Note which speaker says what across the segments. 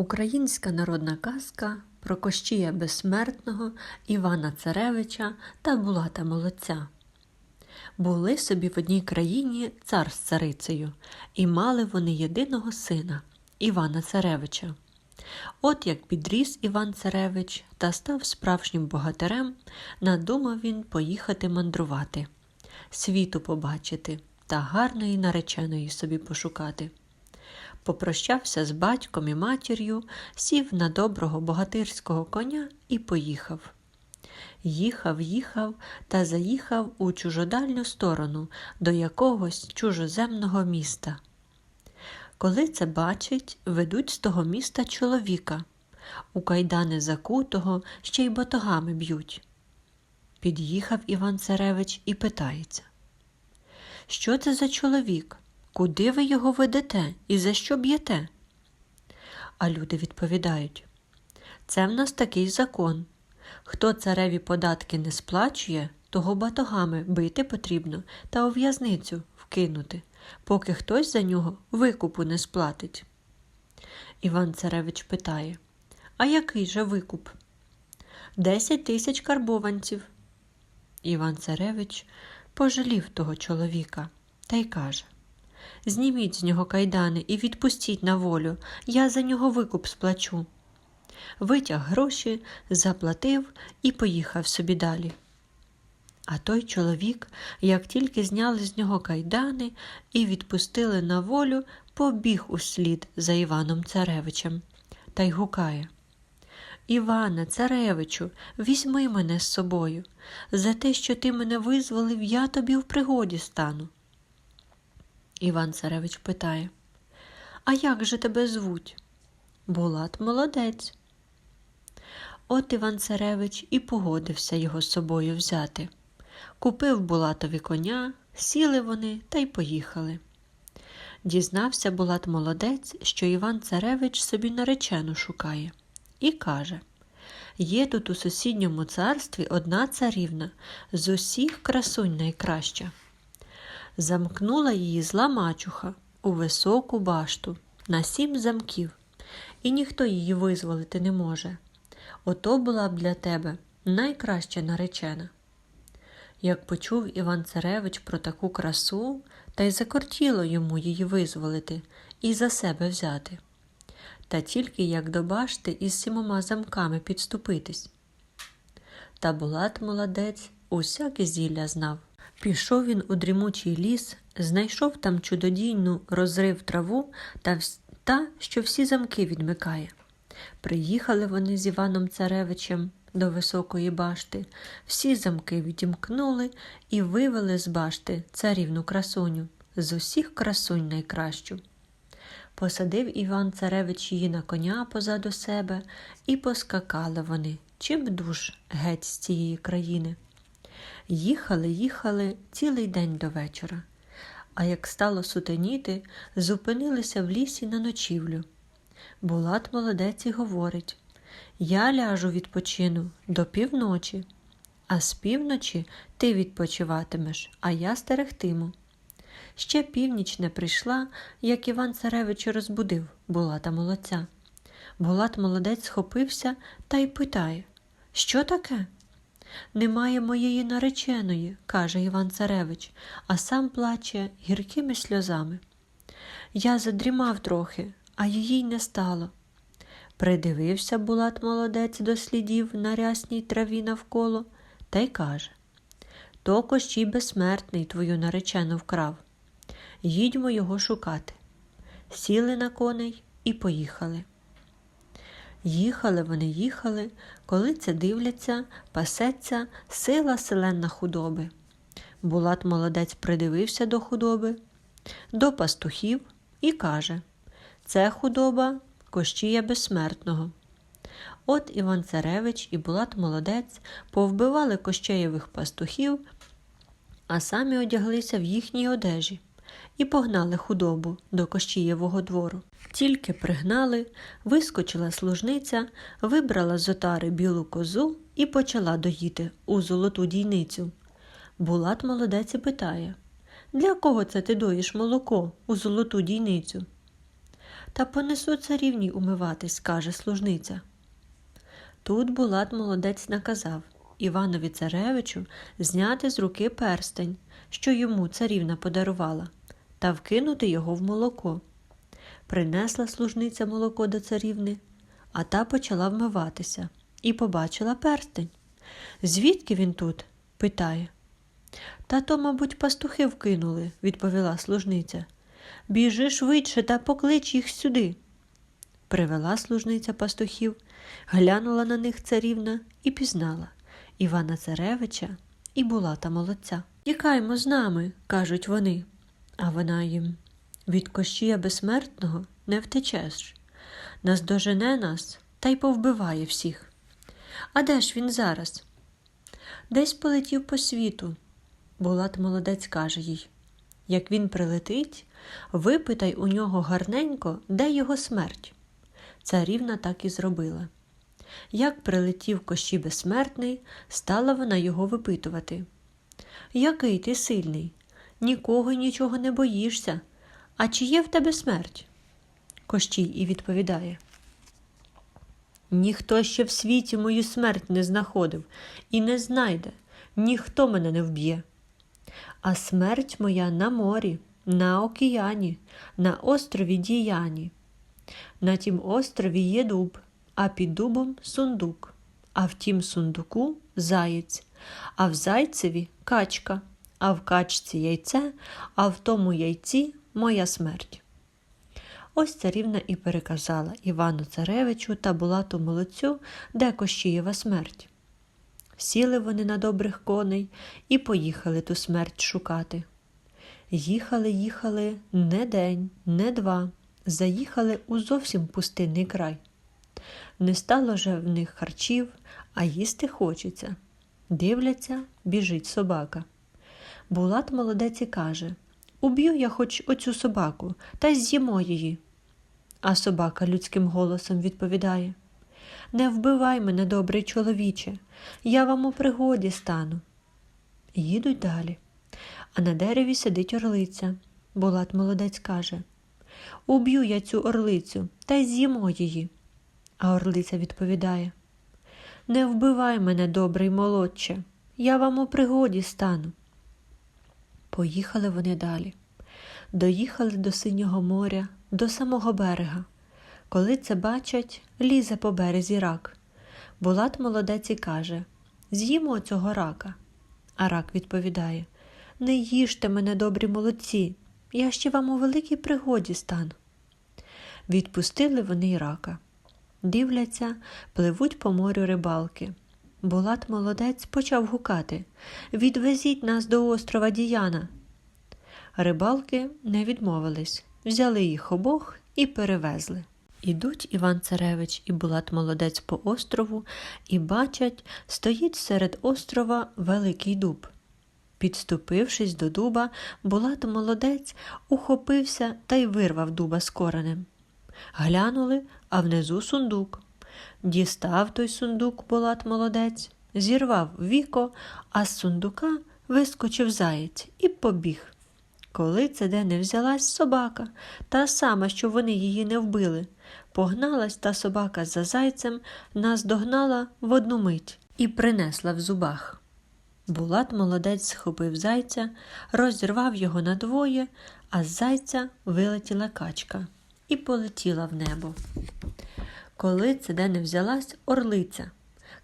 Speaker 1: Українська народна казка про Кощія Безсмертного, Івана Царевича та Булата Молодця. Були собі в одній країні цар з царицею, і мали вони єдиного сина Івана Царевича. От як підріс Іван Царевич та став справжнім богатирем, надумав він поїхати мандрувати, світу побачити та гарної нареченої собі пошукати попрощався з батьком і матір'ю, сів на доброго богатирського коня і поїхав. Їхав, їхав та заїхав у чужодальню сторону до якогось чужоземного міста. Коли це бачить, ведуть з того міста чоловіка, у кайдани закутого ще й батогами б'ють. Під'їхав Іван Царевич і питається, що це за чоловік? Куди ви його ведете і за що б'єте? А люди відповідають це в нас такий закон. Хто цареві податки не сплачує, того батогами бити потрібно та у в'язницю вкинути, поки хтось за нього викупу не сплатить. Іван Царевич питає А який же викуп? Десять тисяч карбованців. Іван Царевич пожалів того чоловіка та й каже Зніміть з нього кайдани і відпустіть на волю, я за нього викуп сплачу. Витяг гроші, заплатив і поїхав собі далі. А той чоловік, як тільки зняли з нього кайдани і відпустили на волю, побіг услід за Іваном Царевичем та й гукає Іване, царевичу, візьми мене з собою. За те, що ти мене визволив, я тобі в пригоді стану. Іван Царевич питає А як же тебе звуть? Булат молодець. От Іван Царевич і погодився його з собою взяти. Купив Булатові коня, сіли вони та й поїхали. Дізнався Булат молодець, що Іван Царевич собі наречену шукає, і каже Є тут у сусідньому царстві одна царівна, з усіх красунь найкраща замкнула її зла мачуха у високу башту на сім замків, і ніхто її визволити не може. Ото була б для тебе найкраща наречена. Як почув Іван Царевич про таку красу, та й закортіло йому її визволити і за себе взяти. Та тільки як до башти із сімома замками підступитись. Та Булат молодець усяке зілля знав. Пішов він у дрімучий ліс, знайшов там чудодійну розрив траву та, та, що всі замки відмикає. Приїхали вони з Іваном Царевичем до високої башти, всі замки відімкнули і вивели з башти царівну красуню, з усіх красунь найкращу. Посадив Іван Царевич її на коня позаду себе, і поскакали вони, чим душ геть з цієї країни. Їхали, їхали цілий день до вечора, а як стало сутеніти, зупинилися в лісі на ночівлю. Булат молодець і говорить Я ляжу відпочину до півночі, а з півночі ти відпочиватимеш, а я стерегтиму. Ще північ не прийшла, як Іван Царевич розбудив Булата молодця. Булат молодець схопився та й питає Що таке? Немає моєї нареченої, каже Іван Царевич, а сам плаче гіркими сльозами. Я задрімав трохи, а її не стало. Придивився Булат молодець до слідів на рясній траві навколо та й каже То кощій безсмертний твою наречену вкрав. Їдьмо його шукати. Сіли на коней і поїхали. Їхали вони, їхали, коли це дивляться, пасеться сила селенна худоби. Булат молодець придивився до худоби, до пастухів і каже Це худоба кощія безсмертного. От Іван Царевич і Булат молодець повбивали кощеєвих пастухів, а самі одяглися в їхній одежі і погнали худобу до Кощієвого двору. Тільки пригнали, вискочила служниця, вибрала з отари білу козу і почала доїти у золоту дійницю. Булат молодець і питає Для кого це ти доїш молоко у золоту дійницю? та понесу царівні умиватись, каже служниця. Тут Булат молодець наказав Іванові Царевичу зняти з руки перстень, що йому царівна подарувала, та вкинути його в молоко. Принесла служниця молоко до царівни, а та почала вмиватися і побачила перстень. Звідки він тут? питає. Та то, мабуть, пастухи вкинули, відповіла служниця. Біжи швидше та поклич їх сюди. Привела служниця пастухів, глянула на них царівна і пізнала Івана Царевича і Булата молодця. Тікаймо з нами, кажуть вони, а вона їм від кощія безсмертного не втечеш. Наздожене нас та й повбиває всіх. А де ж він зараз? Десь полетів по світу. Булат молодець каже їй. Як він прилетить, випитай у нього гарненько, де його смерть. Царівна так і зробила. Як прилетів кощі безсмертний, стала вона його випитувати. Який ти сильний? Нікого нічого не боїшся. А чи є в тебе смерть? Кощій і відповідає. Ніхто ще в світі мою смерть не знаходив і не знайде, ніхто мене не вб'є. А смерть моя на морі, на океані, на острові Діяні. На тім острові є дуб, а під дубом сундук, а в тім сундуку заєць, а в зайцеві качка, а в качці яйце, а в тому яйці моя смерть. Ось царівна і переказала Івану Царевичу та Булату молодцю, де Кощієва смерть. Сіли вони на добрих коней і поїхали ту смерть шукати. Їхали, їхали не день, не два, заїхали у зовсім пустинний край. Не стало же в них харчів, а їсти хочеться. Дивляться, біжить собака. Булат молодець і каже Уб'ю я хоч оцю собаку, та з'їмо її. А собака людським голосом відповідає Не вбивай мене, добрий чоловіче, я вам у пригоді стану. Їдуть далі. А на дереві сидить орлиця. Булат молодець каже Уб'ю я цю орлицю та й з'їмо її. А орлиця відповідає Не вбивай мене, добрий молодче, я вам у пригоді стану. Поїхали вони далі. Доїхали до синього моря, до самого берега. Коли це бачать, лізе по березі рак. Булат молодець і каже З'їмо цього рака. А рак відповідає Не їжте мене, добрі молодці, я ще вам у великій пригоді стану. Відпустили вони й рака. Дивляться, пливуть по морю рибалки. Булат молодець почав гукати Відвезіть нас до острова Діяна. Рибалки не відмовились, взяли їх обох і перевезли. Ідуть Іван Царевич і Булат молодець по острову і бачать, стоїть серед острова великий дуб. Підступившись до дуба, Булат молодець ухопився та й вирвав дуба з коренем. Глянули, а внизу сундук. Дістав той сундук Булат молодець, зірвав віко, а з сундука вискочив заєць і побіг. Коли це де не взялась собака, та сама, що вони її не вбили. Погналась та собака за зайцем, нас догнала в одну мить і принесла в зубах. Булат молодець схопив зайця, розірвав його надвоє, а з зайця вилетіла качка і полетіла в небо. Коли це де не взялась орлиця,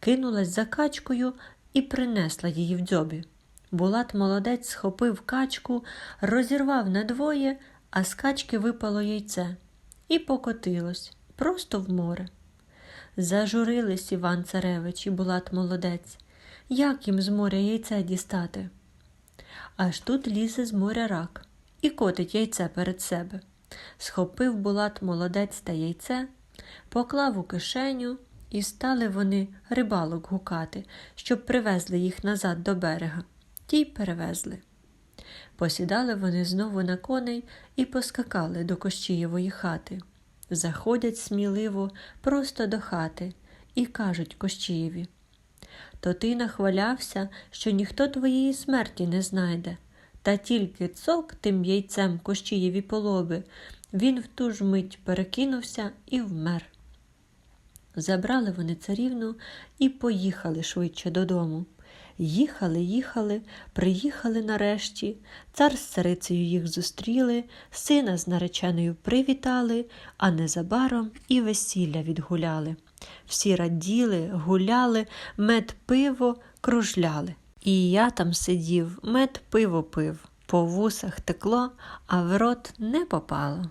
Speaker 1: кинулась за качкою і принесла її в дзьобі. Булат молодець схопив качку, розірвав надвоє, а з качки випало яйце і покотилось просто в море. Зажурились Іван Царевич і Булат молодець. Як їм з моря яйце дістати? Аж тут лізе з моря рак і котить яйце перед себе. Схопив Булат молодець та яйце, поклав у кишеню, і стали вони рибалок гукати, щоб привезли їх назад до берега. Ті й перевезли. Посідали вони знову на коней і поскакали до Кощієвої хати. Заходять сміливо просто до хати і кажуть Кощієві То ти нахвалявся, що ніхто твоєї смерті не знайде, та тільки цок тим яйцем Кощієві полоби, Він в ту ж мить перекинувся і вмер. Забрали вони царівну і поїхали швидше додому. Їхали, їхали, приїхали нарешті. Цар з царицею їх зустріли, сина з нареченою привітали, а незабаром і весілля відгуляли. Всі раділи, гуляли, мед пиво кружляли. І я там сидів, мед пиво пив, по вусах текло, а в рот не попало.